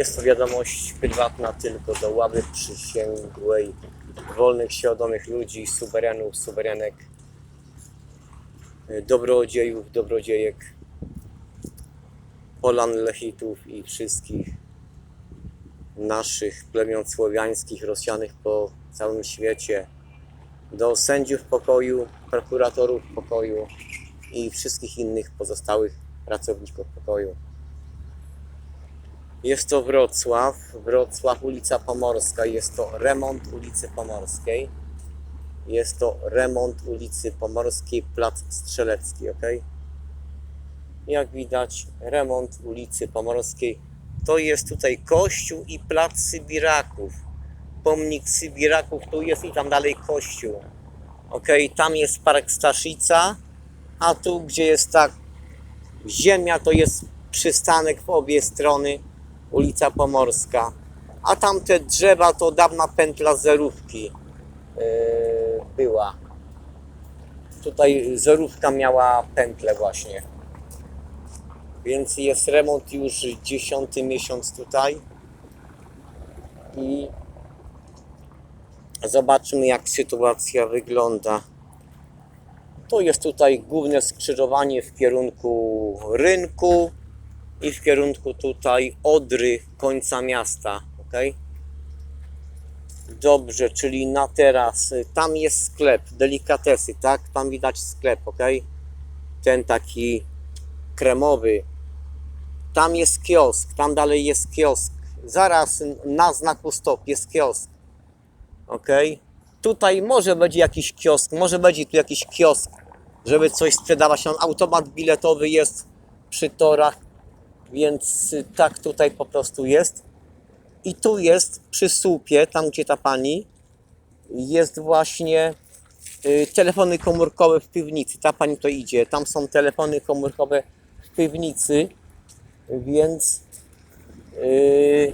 Jest to wiadomość prywatna tylko do ławy przysięgłej wolnych, świadomych ludzi, suwerenów, suwerenek, y, dobrodziejów, dobrodziejek, Polan, Lechitów i wszystkich naszych plemion słowiańskich rozsianych po całym świecie, do sędziów pokoju, prokuratorów pokoju i wszystkich innych pozostałych pracowników pokoju. Jest to Wrocław, Wrocław, ulica Pomorska, jest to remont ulicy Pomorskiej. Jest to remont ulicy Pomorskiej, plac Strzelecki, ok? Jak widać, remont ulicy Pomorskiej. To jest tutaj kościół i plac Sybiraków. Pomnik Sybiraków tu jest i tam dalej kościół. Ok, tam jest park Staszica, a tu, gdzie jest ta ziemia, to jest przystanek w obie strony ulica Pomorska. A tamte drzewa to dawna pętla zerówki yy, była. Tutaj zerówka miała pętlę właśnie. Więc jest remont już dziesiąty miesiąc tutaj. I zobaczymy jak sytuacja wygląda. To jest tutaj główne skrzyżowanie w kierunku rynku i w kierunku tutaj Odry, końca miasta, ok? Dobrze, czyli na teraz, y, tam jest sklep, delikatesy, tak? Tam widać sklep, ok? Ten taki kremowy. Tam jest kiosk, tam dalej jest kiosk. Zaraz na znaku stop jest kiosk, ok? Tutaj może będzie jakiś kiosk, może będzie tu jakiś kiosk, żeby coś sprzedawać. Automat biletowy jest przy torach, więc y, tak tutaj po prostu jest. I tu jest przy słupie, tam gdzie ta pani, jest właśnie y, telefony komórkowe w piwnicy. Ta pani to idzie. Tam są telefony komórkowe w piwnicy, więc y,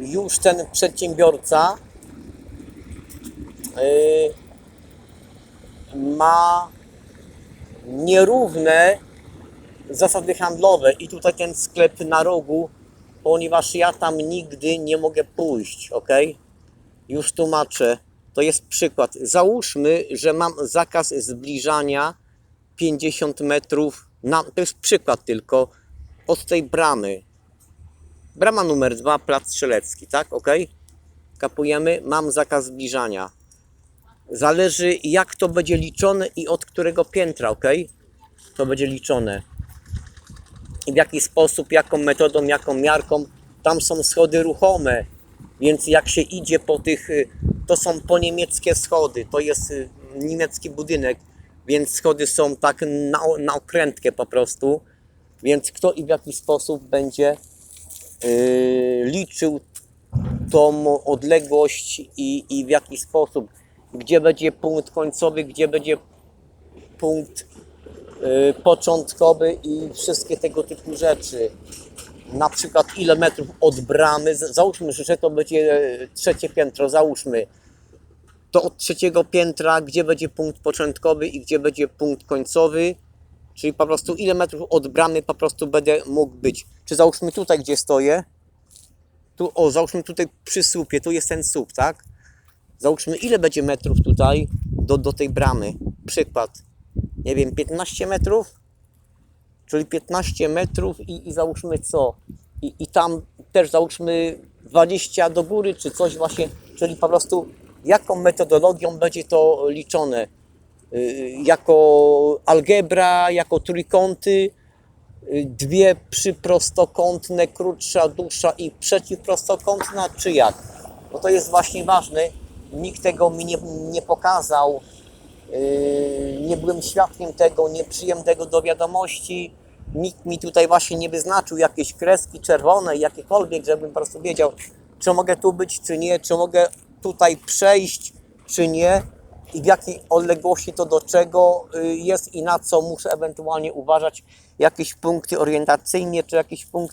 już ten przedsiębiorca ma nierówne zasady handlowe i tutaj ten sklep na rogu, ponieważ ja tam nigdy nie mogę pójść, ok? Już tłumaczę. To jest przykład. Załóżmy, że mam zakaz zbliżania 50 metrów, na, to jest przykład tylko, od tej bramy. Brama numer 2, plac Strzelecki, tak? Ok? Kapujemy, mam zakaz zbliżania. Zależy jak to będzie liczone i od którego piętra, ok? To będzie liczone w jaki sposób, jaką metodą, jaką miarką. Tam są schody ruchome, więc jak się idzie po tych, y, to są po niemieckie schody, to jest y, niemiecki budynek, więc schody są tak na, na okrętkę po prostu, więc kto i w jaki sposób będzie yy, liczył tą odległość i, i w jaki sposób, gdzie będzie punkt końcowy, gdzie będzie punkt początkowy i wszystkie tego typu rzeczy. Na przykład ile metrów od bramy, załóżmy, że to będzie trzecie piętro, załóżmy. To od trzeciego piętra, gdzie będzie punkt początkowy i gdzie będzie punkt końcowy, czyli po prostu ile metrów od bramy po prostu będę mógł być. Czy załóżmy tutaj, gdzie stoję, tu, o, załóżmy tutaj przy słupie, tu jest ten słup, tak? Załóżmy, ile będzie metrów tutaj do, do tej bramy. Przykład nie wiem, 15 metrów, czyli 15 metrów i, i załóżmy co? I, I tam też załóżmy 20 do góry, czy coś właśnie, czyli po prostu jaką metodologią będzie to liczone? Y, Jako algebra, jako trójkąty, y, dwie przyprostokątne, krótsza, dłuższa i przeciwprostokątna, czy jak? No to jest właśnie ważne. Nikt tego mi nie, nie pokazał. Yy, nie byłem świadkiem tego, nie przyjąłem tego do wiadomości. Nikt mi tutaj właśnie nie wyznaczył jakieś kreski czerwone, jakiekolwiek, żebym po prostu wiedział, czy mogę tu być, czy nie, czy mogę tutaj przejść, czy nie i w jakiej odległości to do czego y, jest i na co muszę ewentualnie uważać, jakieś punkty orientacyjne, czy jakiś punkt